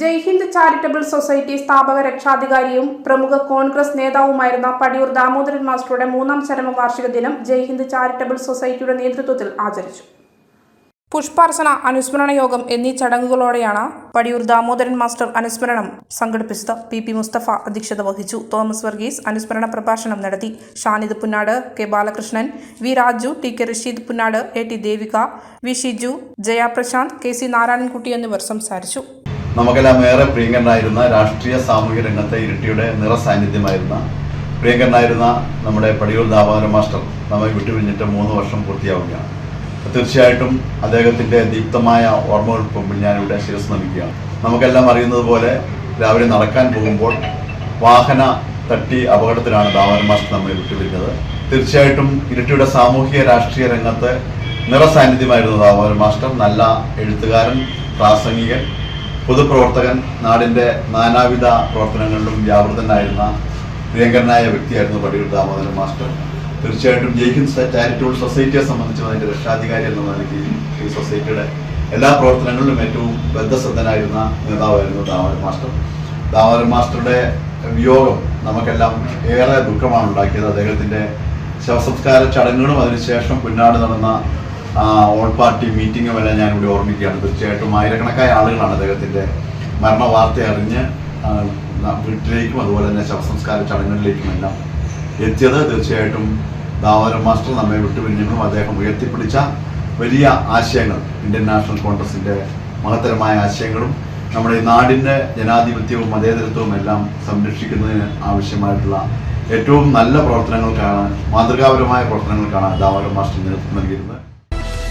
Jaihind charitable society സ്ഥാപക രക്ഷാധികാരിയും പ്രമുഖ കോൺഗ്രസ് നേതാവുമായിരുന്ന പടിയൂർ ദാമോദരൻ മാസ്റ്ററുടെ മൂന്നാം ചരമ വാർഷിക ദിനം ജയ്ഹിന്ദ് ചാരിറ്റബിൾ സൊസൈറ്റിയുടെ നേതൃത്വത്തിൽ ആചരിച്ചു. പുഷ്പാർച്ചന അനുസ്മരണ യോഗം എന്നീ ചടങ്ങുകളോടെയാണ് പടിയൂർ ദാമോദരൻ മാസ്റ്റർ അനുസ്മരണം സംഘടിപ്പിച്ചത്. പി പി മുസ്തഫ അധ്യക്ഷത വഹിച്ചു. തോമസ് വർഗീസ് അനുസ്മരണ പ്രഭാഷണം നടത്തി. Shanid Punnad K Balakrishnan V Raju T K Rasheed Punnad A T Devika V Shiju Jaya Prashanth K C Narayanankutty എന്നിവർ സംസാരിച്ചു. നമുക്കെല്ലാം ഏറെ പ്രിയങ്കരനായിരുന്ന രാഷ്ട്രീയ സാമൂഹ്യ രംഗത്തെ ഇരട്ടിയുടെ നിറസാന്നിധ്യമായിരുന്ന പ്രിയങ്കരനായിരുന്ന നമ്മുടെ പടിയൂർ ദാമോദരൻ മാസ്റ്റർ നമ്മെ വിട്ടുപിരിഞ്ഞിട്ട് മൂന്ന് വർഷം പൂർത്തിയാവുകയാണ്. തീർച്ചയായിട്ടും അദ്ദേഹത്തിന്റെ ദീപ്തമായ ഓർമ്മകൾ മുമ്പിൽ ഞാനിവിടെ ശിരസ് നമിക്കുകയാണ് നമുക്കെല്ലാം അറിയുന്നത് പോലെ രാവിലെ നടക്കാൻ പോകുമ്പോൾ വാഹന തട്ടി അപകടത്തിലാണ് ദാമോദരൻ മാസ്റ്റർ നമ്മെ വിട്ടുപിരിഞ്ഞത്. തീർച്ചയായിട്ടും ഇരട്ടിയുടെ സാമൂഹിക രാഷ്ട്രീയ രംഗത്ത് നിറസാന്നിധ്യമായിരുന്നു ദാമോദരൻ മാസ്റ്റർ. നല്ല എഴുത്തുകാരൻ പ്രാസംഗികൻ പൊതുപ്രവർത്തകൻ നാടിന്റെ നാനാവിധ പ്രവർത്തനങ്ങളിലും വ്യാപൃതനായിരുന്ന പ്രിയങ്കരനായ വ്യക്തിയായിരുന്നു പടിയൂർ ദാമോദരൻ മാസ്റ്റർ. തീർച്ചയായിട്ടും ജയിഹിന്ദ് ചാരിറ്റബിൾ സൊസൈറ്റിയെ സംബന്ധിച്ചും അതിന്റെ രക്ഷാധികാരി എന്ന നിലയ്ക്ക് ഈ സൊസൈറ്റിയുടെ എല്ലാ പ്രവർത്തനങ്ങളിലും ഏറ്റവും ബദ്ധശ്രദ്ധനായിരുന്ന നേതാവായിരുന്നു ദാമോദരൻ മാസ്റ്റർ. ദാമോദരൻ മാസ്റ്ററുടെ വിയോഗം നമുക്കെല്ലാം ഏറെ ദുഃഖമാണ് ഉണ്ടാക്കിയത് അദ്ദേഹത്തിന്റെ ശവസംസ്കാര ചടങ്ങുകളും അതിനുശേഷം പിന്നാട് നടന്ന ഓൾ പാർട്ടി മീറ്റിംഗും എല്ലാം ഇവിടെ ഓർമ്മിക്കുകയാണ്. തീർച്ചയായിട്ടും ആയിരക്കണക്കായ ആളുകളാണ് അദ്ദേഹത്തിന്റെ മരണ വാർത്ത അറിഞ്ഞ് വീട്ടിലേക്കും അതുപോലെ തന്നെ ശവസംസ്കാര ചടങ്ങുകളിലേക്കും എല്ലാം എത്തിയത്. തീർച്ചയായിട്ടും ദാമോദരൻ മാസ്റ്റർ നമ്മെ വിട്ടുപിരിഞ്ഞെങ്കിലും അദ്ദേഹം ഉയർത്തിപ്പിടിച്ച വലിയ ആശയങ്ങൾ ഇന്ത്യൻ നാഷണൽ കോൺഗ്രസിന്റെ മഹത്തരമായ ആശയങ്ങളും നമ്മുടെ ഈ നാടിന്റെ ജനാധിപത്യവും മതേതരത്വവും എല്ലാം സംരക്ഷിക്കുന്നതിന് ആവശ്യമായിട്ടുള്ള ഏറ്റവും നല്ല പ്രവർത്തനങ്ങൾക്കാണ് മാതൃകാപരമായ പ്രവർത്തനങ്ങൾക്കാണ് ദാമോദരൻ മാസ്റ്റർ നേതൃത്വം നൽകിയിരുന്നത്.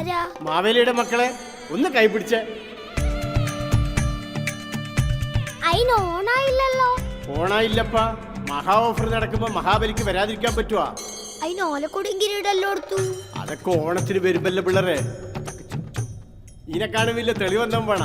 ആരാ? മാവേലിയുടെ മക്കളെ ഒന്ന് കൈപിടിച്ച് അയിന് ഓണായില്ലല്ലോ. ഓണായില്ലപ്പാ. മഹാ ഓഫർ നടക്കുമ്പോ മഹാബലിക്ക് വരാതിരിക്കാൻ പറ്റുവാ. അയിന് ഓലക്കൊടിയും കിരീടല്ലോ എടുത്തു അതൊക്കെ ഓണത്തിന് വരുമ്പല്ലോ പിള്ളേരെ. ഇതിനെ കാണുമില്ല തെളിവെന്താ വേണ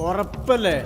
ഉറപ്പല്ലേ?